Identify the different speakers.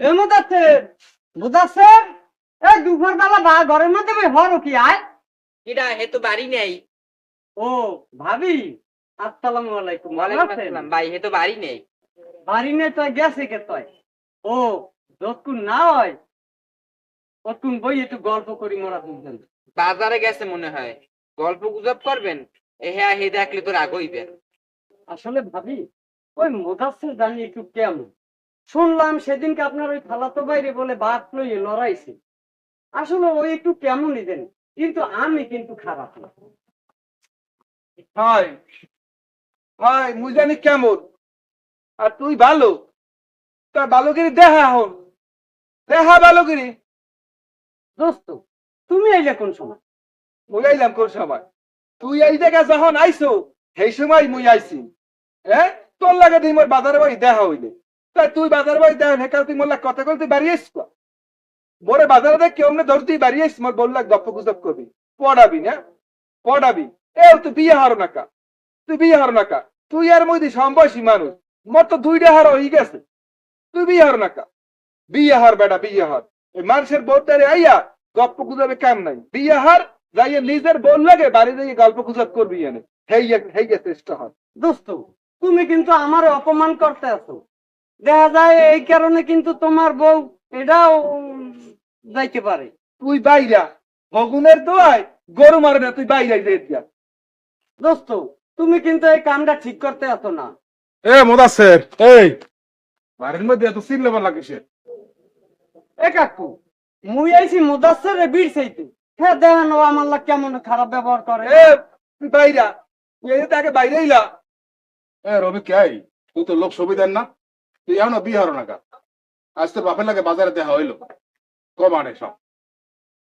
Speaker 1: এর মধ্যে আছে বুঝাচ্ছে দুপুর বেলা বা ঘরের মধ্যে ওই হরো কি আয়?
Speaker 2: এটা হে তো বাড়ি নেই।
Speaker 1: ও ভাবি আসসালামু আলাইকুম ভালো
Speaker 2: ওয়ালাইকুম
Speaker 1: আছেন?
Speaker 2: আসসালাম ভাই হে তো বাড়ি নেই।
Speaker 1: বাড়ি নেই তো গেছে কে তয়? ও যতক্ষণ না হয় ততক্ষণ বই একটু গল্প করি মোরা বুঝলেন
Speaker 2: বাজারে গেছে মনে হয়। গল্প গুজব করবেন? এ হ্যাঁ হে দেখলে তো রাগ হইবে।
Speaker 1: আসলে ভাবি ওই মোদাসের জানি একটু কেমন? শুনলাম সেদিনকে আপনার ওই খালাতো বাইরে বলে বাদ লইয়ে লড়াইছে। আসলে ওই একটু কেমনই দেন কিন্তু আমি কিন্তু খারাপ না।
Speaker 3: মুই জানি কেমন। আর তুই ভালো? তা ভালোগিরি দেখা হন দেখা ভালোগিরি
Speaker 1: দোস্ত তুমি এলে কোন সময়?
Speaker 3: মুই আইলাম কোন সময়? তুই এই জায়গা যখন আইছো সেই সময় মুই আইছি। হ্যাঁ? তোর লাগে তুই মোর বাজারে বাড়ি দেখা হইলে। তাই বাজারে বাড়ি দেখা হেকাল তুই মোর লাগ কথা কল তুই বাড়ি আসছ মোরে বাজারে দেখ কেউ ধর তুই বাড়ি আসছ মোর বললা গপ্প গুজব করবি। পড়াবি না? পড়াবি। এ তুই বিয়ে হারো না কা তুই বিয়ে হারো না কা তুই আর মই সম্বয়সী মানুষ। মোর তো দুইটা হার হয়ে গেছে। তুই বিয়ে হারো না কা বিয়ে হার বেটা, বিয়ে হার। এই মানুষের বোর্ডারে আইয়া গপ্প গুজবে কাম নাই। বিয়ে হার যাইয়ে নিজের বোন লাগে বাড়ি যাইয়ে গল্প গুজব করবি এনে। হেই হেই চেষ্টা হয়
Speaker 1: দোস্ত, তুমি কিন্তু আমার অপমান করতে আছো। দেখা যায় এই কারণে কিন্তু তোমার বউ এটাও যাইতে পারে।
Speaker 3: তুই বাইরা হগুনের দোয়ায় গরু মারে না তুই বাইরে দিয়া।
Speaker 1: দোস্ত তুমি কিন্তু এই কামটা ঠিক করতে আছো না।
Speaker 4: এ মোদাসের এই! বাড়ির মধ্যে এত সিল লেবার লাগিছে
Speaker 1: এ কাকু মুই আইছি মুদাসের বিড় চাইতে। হ্যাঁ দেখেন ও আমার লাগ কেমন খারাপ ব্যবহার করে।
Speaker 3: এ তুই বাইরা তুই এই তাকে বাইরে ইলা
Speaker 4: এ রবি কে তুই তো লোক সুবিধার না। তুই এখনও বিয়ে হরো না আজ তোর বাপের লাগে বাজারে দেখা হইল। কমানে সব।